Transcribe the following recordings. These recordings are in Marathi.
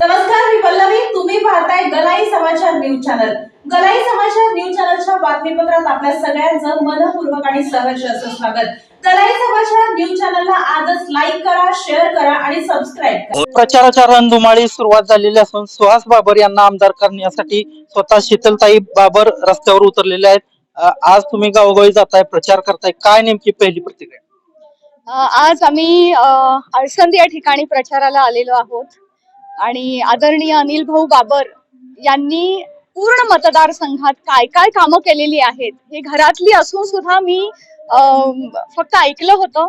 नमस्कार मी पल्लवी. तुम्ही पाहताय गलाई समाचार न्यूज चॅनल. गलाई समाचार न्यूज चॅनलच्या बातमीपत्रात आपल्या सगळ्यांचं मनपूर्वक आणि सहर्ष असं स्वागत. गलाई समाचार न्यूज चॅनलला आजच लाईक करा शेअर करा आणि सबस्क्राईब करा. प्रचाराच्या रणधुमाळी सुरुवात झालेली असून सुहास बाबर यांना आमदार करण्यासाठी स्वतः शीतलताई बाबर रस्त्यावर उतरलेले आहेत. आज तुम्ही गावोगावी जाताय प्रचार करताय. काय नेमकी पहिली प्रतिक्रिया? आज आम्ही अ, अळसंद या ठिकाणी प्रचाराला आलेलो आहोत. आणि आदरणीय अनिल भाऊ बाबर यांनी पूर्ण मतदारसंघात काय काय कामं केलेली आहेत हे घरातली असून सुद्धा मी फक्त ऐकलं होतं.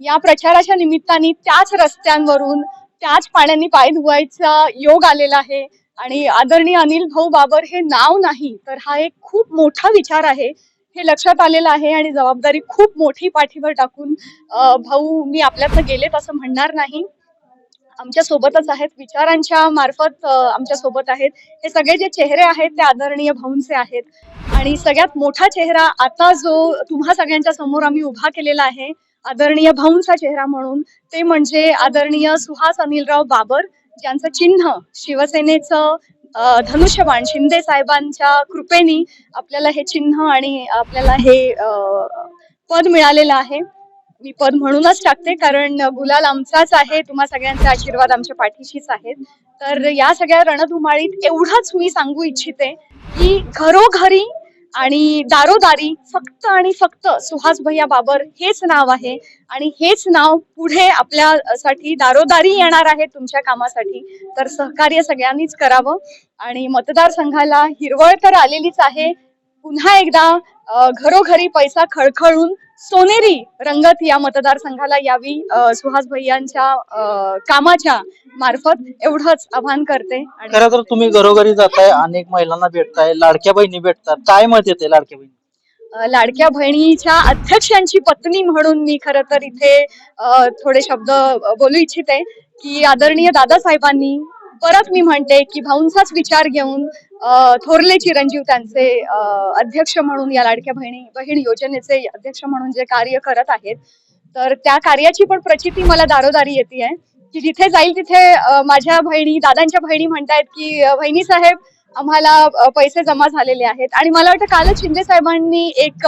या प्रचाराच्या निमित्ताने त्याच रस्त्यांवरून त्याच पाण्याने पाय धुवायचा योग आलेला आहे. आणि आदरणीय अनिल भाऊ बाबर हे नाव नाही तर हा एक खूप मोठा विचार आहे. हे लक्षात आलेलं आहे आणि जबाबदारी खूप मोठी पाठीवर टाकून भाऊ मी आपल्यातनं गेलेत असं म्हणणार नाही. आमच्या सोबतच आहेत विचारांच्या मार्फत आमच्यासोबत आहेत. हे सगळे जे चेहरे आहेत ते आदरणीय भाऊंचे आहेत. आणि सगळ्यात मोठा चेहरा आता जो तुम्हा सगळ्यांच्या समोर आम्ही उभा केलेला आहे आदरणीय भाऊंचा चेहरा म्हणून ते म्हणजे आदरणीय सुहास अनिलराव बाबर ज्यांचं चिन्ह शिवसेनेचं धनुष्यबाण शिंदे साहेबांच्या कृपेनी आपल्याला हे चिन्ह आणि आपल्याला हे पद मिळालेलं आहे. मी पद म्हणूनच टाकते कारण गुलाल आमचाच आहे तुम्हा सगळ्यांचे आशीर्वाद आमच्या पाठीशीच आहेत. तर या सगळ्या रणधुमाळीत एवढंच मी सांगू इच्छिते की घरोघरी आणि दारोदारी फक्त आणि फक्त सुहास भैया बाबर हेच नाव आहे. आणि हेच नाव पुढे आपल्यासाठी दारोदारी येणार आहे तुमच्या कामासाठी. तर सहकार्य सगळ्यांनीच करावं. आणि मतदारसंघाला हिरवळ तर आलेलीच आहे. पुन्हा एकदा घरोघरी पैसा खळखळून सोनेरी रंगत या मतदारसंघाला यावी. सुहास भैयांच्या कामाच्या मार्फत एवढंच आवाहन करते. खरं तर तुम्ही घरोघरी जाताय अनेक महिलांना भेटताय लाडक्या बहिणी भेटतात. काय मत येते लाडक्या बहिणी लाडक्या बहिणीच्या अध्यक्षांची पत्नी म्हणून मी खर तर इथे थोडे शब्द बोलू इच्छिते की आदरणीय दादासाहेबांनी परत मी म्हणते की भाऊंचाच विचार घेऊन थोरले चिरंजीव त्यांचे अध्यक्ष म्हणून या लाडक्या बहिणी बहीण योजनेचे अध्यक्ष म्हणून जे कार्य करत आहेत तर त्या कार्याची पण प्रचिती मला दारोदारी येते आहे की जिथे जाईल तिथे माझ्या बहिणी दादांच्या बहिणी म्हणतायत की बहिणी साहेब आम्हाला पैसे जमा झालेले आहेत. आणि मला वाटतं कालच शिंदे साहेबांनी एक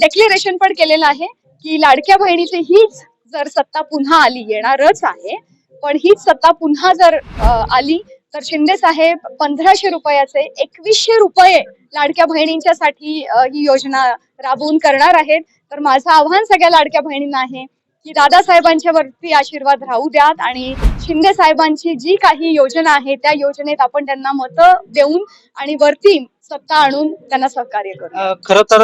डेक्लेरेशन पण केलेलं आहे की लाडक्या बहिणीची हीच जर सत्ता पुन्हा आली येणारच आहे पण हीच सत्ता पुन्हा जर आली तर शिंदे साहेब पंधराशे रुपयाचे एकवीसशे रुपये लाडक्या बहिणींच्यासाठी ही योजना राबवून करणार आहेत. तर माझं आव्हान सगळ्या लाडक्या बहिणींना आहे की दादासाहेबांच्या वरती आशीर्वाद राहू द्यात आणि शिंदे साहेबांची जी काही योजना आहे त्या योजनेत आपण त्यांना मतं देऊन आणि वरती सत्ता आणून त्यांना सहकार्य करू. खर तर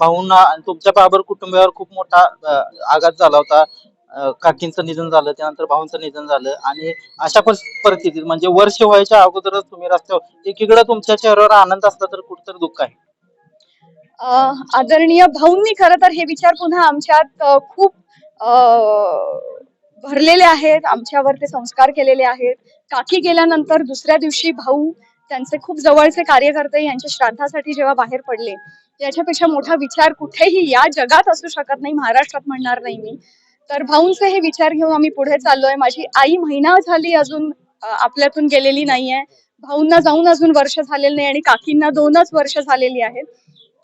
भाऊंना तुमच्या बाबर कुटुंबावर खूप मोठा आघात झाला होता. काकींचं निधन झालं त्यानंतर भाऊंचं निधन झालं आणि अशा परिस्थितीत म्हणजे वर्ष व्हायच्या अगोदरच तुम्ही रस्त्यावर एकीकडे तुमच्या चेहऱ्यावर आनंद असला तर कुठेतरी दुःख आहे. आदरणीय भाऊंनी खरं तर हे विचार पुन्हा आमच्यात खूप भरलेले आहेत आमच्यावर ते संस्कार केलेले आहेत. काकी गेल्यानंतर दुसऱ्या दिवशी भाऊ त्यांचे खूप जवळचे कार्यकर्ते यांच्या श्राद्धासाठी जेव्हा बाहेर पडले याच्यापेक्षा मोठा विचार कुठेही या जगात असू शकत नाही महाराष्ट्रात म्हणणार नाही मी. तर भाऊंचे हे विचार घेऊन आम्ही पुढे चाललोय. माझी आई महिना झाली अजून आपल्यातून गेलेली नाहीये. भाऊंना जाऊन अजून वर्ष झालेलं नाही आणि काकींना दोनच वर्ष झालेली आहेत.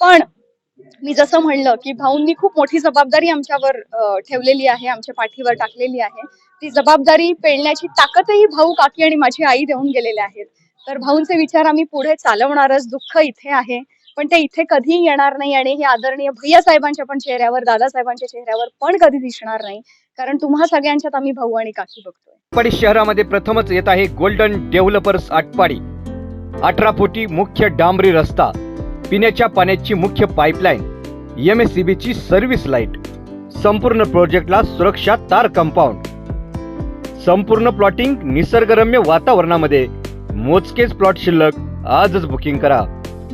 पण मी जसं म्हणलं की भाऊंनी खूप मोठी जबाबदारी आमच्यावर ठेवलेली आहे आमच्या पाठीवर टाकलेली आहे. ती जबाबदारी पेलण्याची ताकदही भाऊ काकी आणि माझी आई देऊन गेलेल्या आहेत. तर भाऊंचे विचार आम्ही पुढे चालवणारच. दुःख इथे आहे. पण ते इथे कधी येणार नाही आणि हे आदरणीय भैया साहेबांच्या पण चेहऱ्यावर दादासाहेबांच्या चेहऱ्यावर पण कधी दिसणार नाही. कारण तुम्हा सगळ्यांच्यात आम्ही भाऊ आणि काकी बघतोय. आटपाडी शहरामध्ये प्रथमच येत आहे गोल्डन डेव्हलपर्स आटपाडी. अठरा फुटी मुख्य डांबरी रस्ता पिण्याच्या पाण्याची मुख्य पाईपलाईन एम एस सी बीची सर्व्हिस लाइट संपूर्ण प्रोजेक्टला सुरक्षा तार कंपाऊंड संपूर्ण प्लॉटिंग निसर्गरम्य वातावरणामध्ये. मोजकेच प्लॉट शिल्लक आजच बुकिंग करा.